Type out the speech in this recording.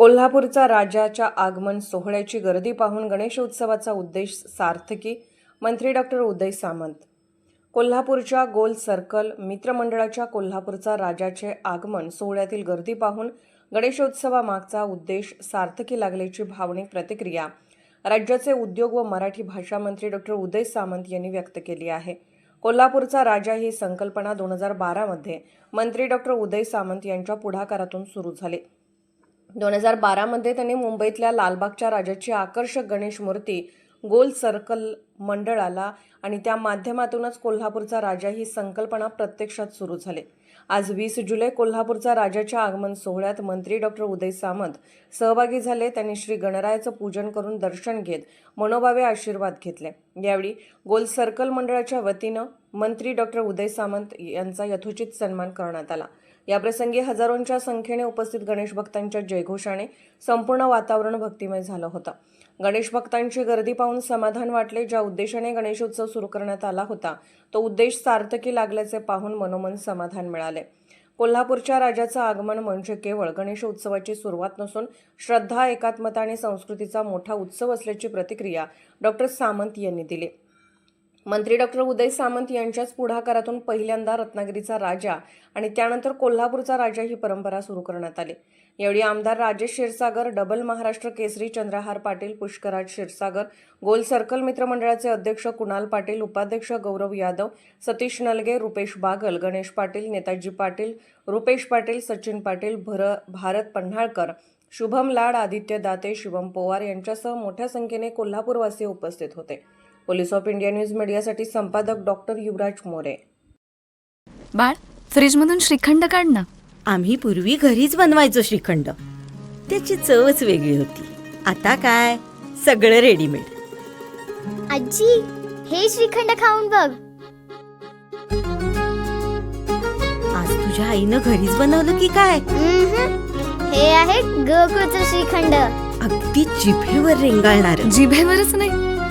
कोल्हापूरचा राजाच्या आगमन सोहळ्याची गर्दी पाहून गणेशोत्सवाचा उद्देश सार्थकी मंत्री डॉक्टर उदय सामंत. कोल्हापूरच्या गोल सर्कल मित्रमंडळाच्या कोल्हापूरचा राजाचे आगमन सोहळ्यातील गर्दी पाहून गणेशोत्सवामागचा उद्देश सार्थकी लागल्याची भावनिक प्रतिक्रिया राज्याचे उद्योग व मराठी भाषा मंत्री डॉक्टर उदय सामंत यांनी व्यक्त केली आहे. कोल्हापूरचा राजा ही संकल्पना दोन हजार बारामध्ये मंत्री डॉक्टर उदय सामंत यांच्या पुढाकारातून सुरू झाली. दोन हजार बारामध्ये त्यांनी मुंबईतल्या लालबागच्या राजाची आकर्षक गणेश मूर्ती गोल सर्कल मंडळाला आणि त्या माध्यमातूनच कोल्हापूरचा राजा ही संकल्पना प्रत्यक्षात सुरू झाली. आज वीस जुलै कोल्हापूरचा राजाच्या आगमन सोहळ्यात मंत्री डॉक्टर उदय सामंत सहभागी झाले. त्यांनी श्री गणरायाचं पूजन करून दर्शन घेत मनोभावे आशीर्वाद घेतले. यावेळी गोल सर्कल मंडळाच्या वतीनं मंत्री डॉक्टर उदय सामंत यांचा यथोचित सन्मान करण्यात आला. याप्रसंगी हजारोंच्या संख्येने उपस्थित गणेश भक्तांच्या जयघोषाने संपूर्ण वातावरण भक्तिमय झालं होतं. गणेश भक्तांची गर्दी पाहून समाधान वाटले ज्या उद्देशाने गणेशोत्सव सुरू करण्यात आला होता. तो उद्देश सार्थकी लागल्याचे पाहून मनोमन समाधान मिळाले. कोल्हापूरच्या राजाचं आगमन म्हणजे केवळ गणेशोत्सवाची सुरुवात नसून श्रद्धा एकात्मता आणि संस्कृतीचा मोठा उत्सव असल्याची प्रतिक्रिया डॉक्टर सामंत यांनी दिली. मंत्री डॉक्टर उदय सामंत यांच्याच पुढाकारातून पहिल्यांदा रत्नागिरीचा राजा आणि त्यानंतर कोल्हापूरचा राजा ही परंपरा सुरू करण्यात आली. यावेळी आमदार राजेश क्षीरसागर डबल महाराष्ट्र केसरी चंद्रहार पाटील पुष्कराज क्षीरसागर गोल सर्कल मित्रमंडळाचे अध्यक्ष कुणाल पाटील उपाध्यक्ष गौरव यादव सतीश नलगे रुपेश बागल गणेश पाटील नेताजी पाटील रुपेश पाटील सचिन पाटील भर भारत पन्हाळकर शुभम लाड आदित्य दाते शिवम पोवार यांच्यासह मोठ्या संख्येने कोल्हापूरवासी उपस्थित होते. पोलीस ऑफ इंडिया न्यूज मीडियासाठी संपादक डॉक्टर युवराज मोरे. बाळ फ्रीजमधून श्रीखंड काढ ना. आम्ही पूर्वी घरीच बनवायचो श्रीखंड. त्याची चवच वेगळी होती. आता काय? सगळं रेडीमेड आजी हे श्रीखंड खाऊन बघ. आज तुझ्या आईनं घरीच बनवलं की काय. हे आहे गोकुळचं श्रीखंड. अगदी जिभेवर रेंगाळणार. जिभेवरच नाही.